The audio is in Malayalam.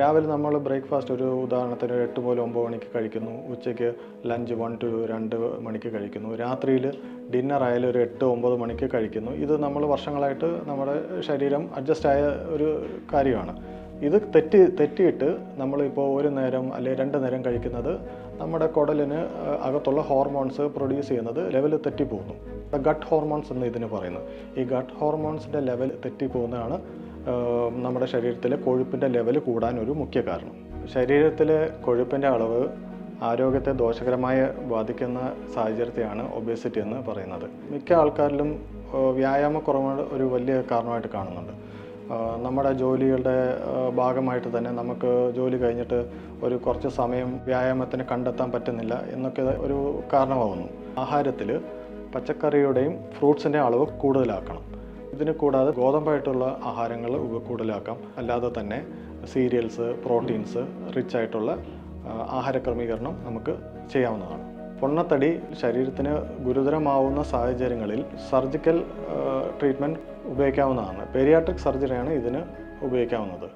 രാവിലെ നമ്മൾ ബ്രേക്ക്ഫാസ്റ്റ് ഒരു ഉദാഹരണത്തിന് എട്ട് മുതൽ ഒമ്പത് മണിക്ക് കഴിക്കുന്നു. ഉച്ചയ്ക്ക് ലഞ്ച് വൺ ടു രണ്ട് മണിക്ക് കഴിക്കുന്നു. രാത്രിയിൽ ഡിന്നർ ആയാലും ഒരു എട്ട് ഒമ്പത് മണിക്ക് കഴിക്കുന്നു. ഇത് നമ്മൾ വർഷങ്ങളായിട്ട് നമ്മുടെ ശരീരം അഡ്ജസ്റ്റ് ആയ ഒരു കാര്യമാണ്. ഇത് തെറ്റി തെറ്റിയിട്ട് നമ്മളിപ്പോൾ ഒരു നേരം അല്ലെങ്കിൽ രണ്ട് നേരം കഴിക്കുന്നത് നമ്മുടെ കുടലിന് അകത്തുള്ള ഹോർമോൺസ് പ്രൊഡ്യൂസ് ചെയ്യുന്നത് ലെവൽ തെറ്റിപ്പോകുന്നു. ഗട്ട് ഹോർമോൺസ് എന്ന് ഇതിന് പറയുന്നത് ഈ ഗട്ട് ഹോർമോൺസിന്റെ ലെവൽ തെറ്റിപ്പോകുന്നതാണ് നമ്മുടെ ശരീരത്തിലെ കൊഴുപ്പിന്റെ ലെവൽ കൂടാൻ ഒരു മുഖ്യ കാരണം. ശരീരത്തിലെ കൊഴുപ്പിന്റെ അളവ് ആരോഗ്യത്തെ ദോഷകരമായി ബാധിക്കുന്ന സാഹചര്യത്തെയാണ് ഒബേസിറ്റി എന്ന് പറയുന്നത്. മിക്ക ആൾക്കാരിലും വ്യായാമക്കുറവ് ഒരു വലിയ കാരണമായിട്ട് കാണുന്നുണ്ട്. നമ്മുടെ ജോലികളുടെ ഭാഗമായിട്ട് തന്നെ നമുക്ക് ജോലി കഴിഞ്ഞിട്ട് ഒരു കുറച്ച് സമയം വ്യായാമത്തിന് കണ്ടെത്താൻ പറ്റുന്നില്ല എന്നൊക്കെ ഒരു കാരണമാകുന്നു ആഹാരത്തിൽ പച്ചക്കറിയുടെയും ഫ്രൂട്ട്സിന്റെ അളവ് കൂടുതലാക്കണം. ഇതിന് കൂടാതെ ഗോതമ്പായിട്ടുള്ള ആഹാരങ്ങൾ കൂടുതലാക്കാം അല്ലാതെ തന്നെ സീരിയൽസ് പ്രോട്ടീൻസ് റിച്ച് ആയിട്ടുള്ള ആഹാര ക്രമീകരണം നമുക്ക് ചെയ്യാവുന്നതാണ്. പൊണ്ണത്തടി ശരീരത്തിന് ഗുരുതരമാവുന്ന സാഹചര്യങ്ങളിൽ സർജിക്കൽ ട്രീറ്റ്മെന്റ് ഉപയോഗിക്കാവുന്നതാണ്. പെരിയാട്രിക് സർജറിയാണ് ഇതിന് ഉപയോഗിക്കാവുന്നത്.